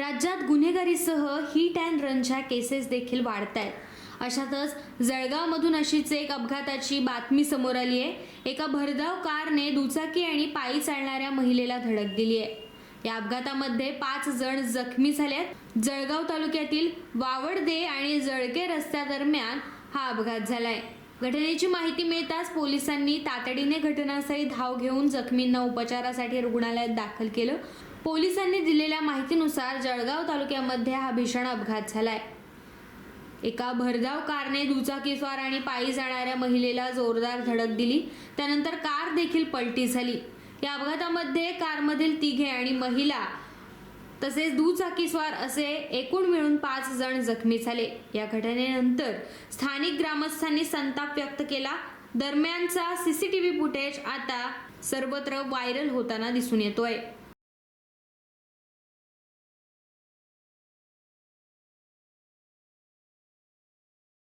राज्यात गुन्हेगारीसह hit and रनच्या केसेस देखील वाढत आहेत अशातच जळगावमधून अशीच एक अपघाताची बातमी समोर आली आहे. एका भरधाव कारने दुचाकी आणि पायी चालणाऱ्या महिलेला धडक दिली आहे. या अपघातामध्ये पाच जण जखमी झालेत. जळगाव तालुक्यातील वावडदे आणि जळके रस्त्यादरम्यान हा अपघात झालाय. घटनेची माहिती मिळताच पोलिसांनी तातडीने घटनास्थळी धाव घेऊन जखमींना उपचारासाठी रुग्णालयात दाखल केलं. पोलिसांनी दिलेल्या माहितीनुसार जळगाव तालुक्यामध्ये हा भीषण अपघात झालाय. एका भरधाव कारने दुचाकीस्वार आणि पायी जाणाऱ्या महिलेला जोरदार धडक दिली. त्यानंतर कार देखील पलटी झाली. या अपघातामध्ये कारमधील तिघे आणि महिला तसेच दुचाकीस्वार असे एकूण मिळून पाच जण जखमी झाले. या घटनेनंतर स्थानिक ग्रामस्थांनी संताप व्यक्त केला. दरम्यानचा सीसीटीव्ही फुटेज आता सर्वत्र व्हायरल होताना दिसून येतोय.